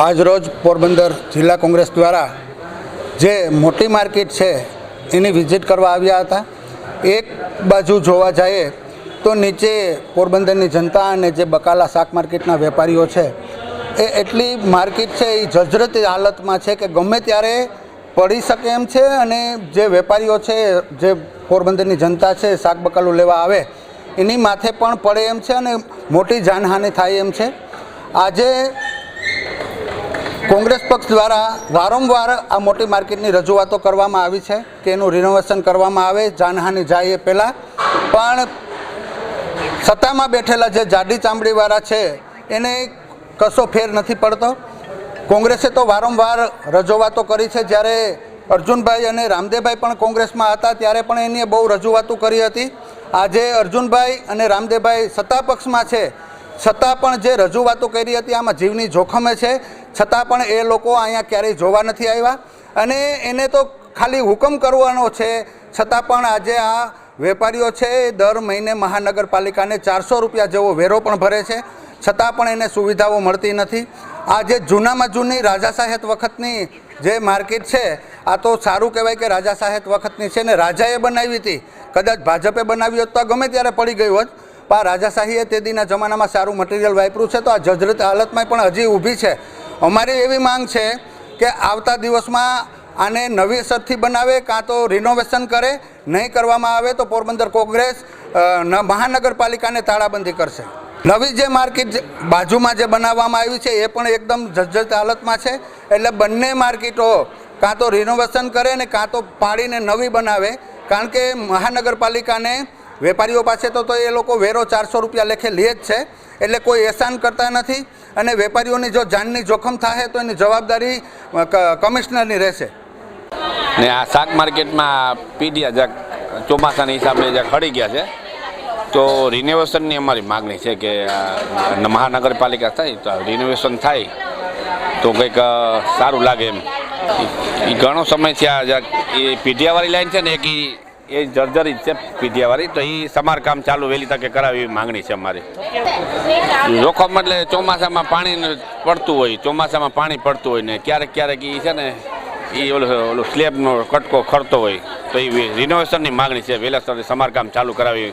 આજરોજ પોરબંદર જિલ્લા કોંગ્રેસ દ્વારા જે મોટી માર્કેટ છે, એની વિઝિટ કરવા આવ્યા હતા. એક બાજુ જોવા જઈએ તો નીચે પોરબંદરની જનતા અને જે બકાલા શાક માર્કેટના વેપારીઓ છે, એ એટલી માર્કેટ છે, એ જજરતી હાલતમાં છે કે ગમે ત્યારે પડી શકે એમ છે અને જે વેપારીઓ છે, જે પોરબંદરની જનતા છે, શાક બકાલું લેવા આવે, એની માથે પણ પડે એમ છે અને મોટી જાનહાનિ થાય એમ છે. આજે કોંગ્રેસ પક્ષ દ્વારા વારંવાર આ મોટી માર્કેટની રજૂઆતો કરવામાં આવી છે કે એનું રિનોવેશન કરવામાં આવે, જાનહાની જાય એ પહેલાં. પણ સત્તામાં બેઠેલા જે જાડી ચામડીવાળા છે, એને કશો ફેર નથી પડતો. કોંગ્રેસે તો વારંવાર રજૂઆતો કરી છે. જ્યારે અર્જુનભાઈ અને રામદેવભાઈ પણ કોંગ્રેસમાં હતા, ત્યારે પણ એની બહુ રજૂઆતો કરી હતી. આજે અર્જુનભાઈ અને રામદેવભાઈ સત્તા પક્ષમાં છે. છતાં પણ જે રજૂઆતો કરી હતી, આમાં જીવની જોખમે છે. છતાં પણ એ લોકો અહીંયા ક્યારેય જોવા નથી આવ્યા. અને એને તો ખાલી હુકમ કરવાનો છે, છતાં પણ આજે આ વેપારીઓ છે એ દર મહિને મહાનગરપાલિકાને ચારસો રૂપિયા જેવો વેરો પણ ભરે છે. છતાં પણ એને સુવિધાઓ મળતી નથી. આ જે જૂનામાં જૂની રાજા સાહેબ વખતની જે માર્કેટ છે, આ તો સારું કહેવાય કે રાજા સાહેબ વખતની છે ને રાજાએ બનાવી હતી. કદાચ ભાજપે બનાવી હોત તો ગમે ત્યારે પડી ગઈ હોત. પણ રાજાશાહીએ તે દીના જમાનામાં સારું મટીરિયલ વાપર્યું છે, તો આ જજરત હાલતમાં પણ હજી ઊભી છે. અમારી એવી માંગ છે કે આવતા દિવસમાં આને નવીસરથી બનાવે, કાં તો રિનોવેશન કરે, નહીં કરવામાં આવે તો પોરબંદર કોંગ્રેસ મહાનગરપાલિકાને તાળાબંધી કરશે. નવી જે માર્કેટ બાજુમાં જે બનાવવામાં આવી છે, એ પણ એકદમ જજ્જત હાલતમાં છે. એટલે બંને માર્કેટો કાં તો રિનોવેશન કરે ને કાં તો પાડીને નવી બનાવે, કારણ કે મહાનગરપાલિકાને વેપારીઓ પાસે તો એ લોકો વેરો ચારસો રૂપિયા લેખે લે જ છે. એટલે કોઈ એહસાન કરતા નથી. અને વેપારીઓની જો જાનની જોખમ થાય તો એની જવાબદારી કમિશનરની રહેશે. ને આ શાક માર્કેટમાં પીડિયા જ્યાં ચોમાસાના હિસાબે જ્યાં ખડી ગયા છે, તો રિનોવેશનની અમારી માગણી છે કે મહાનગરપાલિકા થાય તો રિનોવેશન થાય, તો કંઈક સારું લાગે એમ. ઘણો સમય થયા એ પીઢિયાવાળી લાઈન છે ને એક એ જર્જરિત છે પીઢિયાવાળી. તો એ સમારકામ ચાલુ વહેલી તકે કરાવી માગણી છે અમારી. જોખમ એટલે ચોમાસામાં પાણી પડતું હોય, ચોમાસામાં પાણી પડતું હોય ને ક્યારેક ક્યારેક એ છે ને એ ઓલો ઓલો સ્લેબનો કટકો ખરતો હોય. તો એ રિનોવેશનની માગણી છે. વહેલા સમારકામ ચાલુ કરાવી